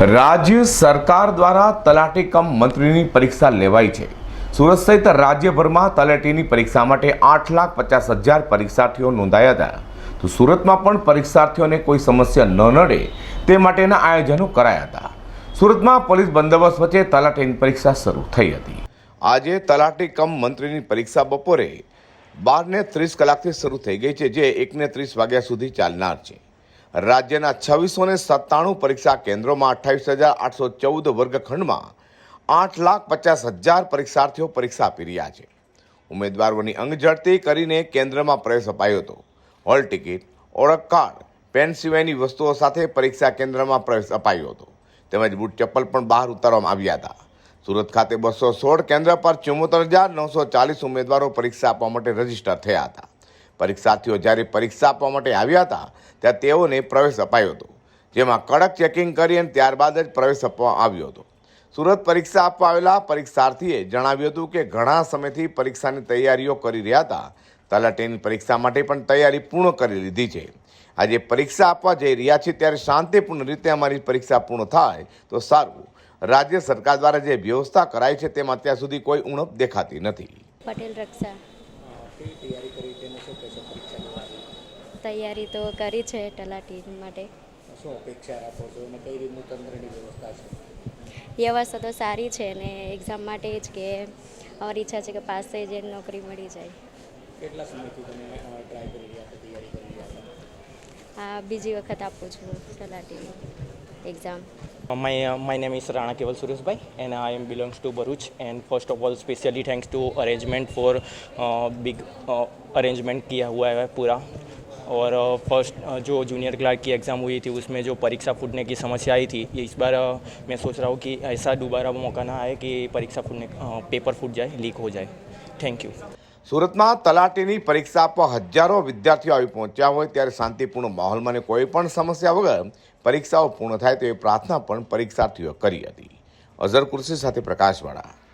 રાજ્ય સરકાર દ્વારા તલાટી કમ મંત્રીની પરીક્ષા લેવાઈ છે. સુરત સહિત રાજ્યભરમાં તલાટીની પરીક્ષા માટે આઠ લાખ પચાસ હજાર પરીક્ષાર્થીઓ નોંધાયા હતા. તો સુરતમાં પણ પરીક્ષાર્થીઓને કોઈ સમસ્યા ન નડે તે માટેના આયોજનો કરાયા હતા. સુરતમાં પોલીસ બંદોબસ્ત વચ્ચે તલાટીની પરીક્ષા શરૂ થઈ હતી. આજે તલાટી કમ મંત્રીની પરીક્ષા બપોરે બારને ત્રીસ કલાકથી શરૂ થઈ ગઈ છે, જે એકને ત્રીસ વાગ્યા સુધી ચાલનાર છે. રાજ્યના છવ્વીસો ને સત્તાણું પરીક્ષા કેન્દ્રોમાં અઠ્ઠાવીસ હજાર આઠસો ચૌદ વર્ગખંડમાં આઠ લાખ પચાસ હજાર પરીક્ષાર્થીઓ પરીક્ષા આપી રહ્યા છે. ઉમેદવારોની અંગ ઝડતી કરીને કેન્દ્રમાં પ્રવેશ અપાયો હતો. હોલ ટિકિટ, ઓળખ કાર્ડ, પેન સિવાયની વસ્તુઓ સાથે પરીક્ષા કેન્દ્રમાં પ્રવેશ અપાયો હતો. તેમજ બૂટ ચપ્પલ પણ બહાર ઉતારવામાં આવ્યા હતા. સુરત ખાતે બસો સોળ કેન્દ્ર પર ચુમ્મોતેર હજાર નવસો ચાલીસ ઉમેદવારો પરીક્ષા આપવા માટે રજિસ્ટર થયા હતા. પરીક્ષાર્થીઓ જ્યારે પરીક્ષા આપવા માટે આવ્યા હતા, ત્યાં તેઓને પ્રવેશ અપાયો હતો, જેમાં કડક ચેકિંગ કરી અને ત્યારબાદ જ પ્રવેશ આપવામાં આવ્યો હતો. સુરત પરીક્ષા આપવા આવેલા પરીક્ષાર્થીએ જણાવ્યું હતું કે ઘણા સમયથી પરીક્ષાની તૈયારીઓ કરી રહ્યા હતા. તલાટીની પરીક્ષા માટે પણ તૈયારી પૂર્ણ કરી લીધી છે. આજે પરીક્ષા આપવા જઈ રહ્યા છીએ ત્યારે શાંતિપૂર્ણ રીતે અમારી પરીક્ષા પૂર્ણ થાય તો સારું. રાજ્ય સરકાર દ્વારા જે વ્યવસ્થા કરાઈ છે તેમાં અત્યાર સુધી કોઈ ઉણપ દેખાતી નથી. પટેલ રક્ષા. કેવી તૈયારી કરી તેને શું કહેશો પરીક્ષા લેવાની તૈયારી તો કરી છે તલાટી માટે. શું અપેક્ષા રાખો છો અને કઈ રીતનું તંત્રની વ્યવસ્થા છે? વ્યવસ્થા તો સારી છે ને એક્ઝામ માટે જ કે અમારી ઈચ્છા છે કે પાસ થઈ જઈને નોકરી મળી જાય. કેટલા સમયથી તમે ટ્રાય કરી રહ્યા છો તૈયારી કરી રહ્યા છો? આ બીજી વખત આપું છું તલાટીની exam My, uh, my name is Rana Keval Sureshbhai and I am belongs to Baruch and first of all specially thanks to arrangement for uh, uh, arrangement किया हुआ है पूरा और फ़र्स्ट जो जूनियर क्लार्क की एग्ज़ाम हुई थी उसमें जो परीक्षा फूटने की समस्या आई थी ये इस बार मैं सोच रहा हूँ कि ऐसा दोबारा मौका ना आए कि परीक्षा फूटने पेपर फूट जाए लीक हो जाए थैंक यू સુરતમાં તલાટીની પરીક્ષા આપવા હજારો વિદ્યાર્થીઓ આવી પહોંચ્યા હોય ત્યારે શાંતિપૂર્ણ માહોલમાં કોઈ પણ સમસ્યા વગર પરીક્ષાઓ પૂર્ણ થાય તેવી પ્રાર્થના પણ પરીક્ષાર્થીઓ કરી હતી. અઝર કુર્સી સાથે પ્રકાશવાળા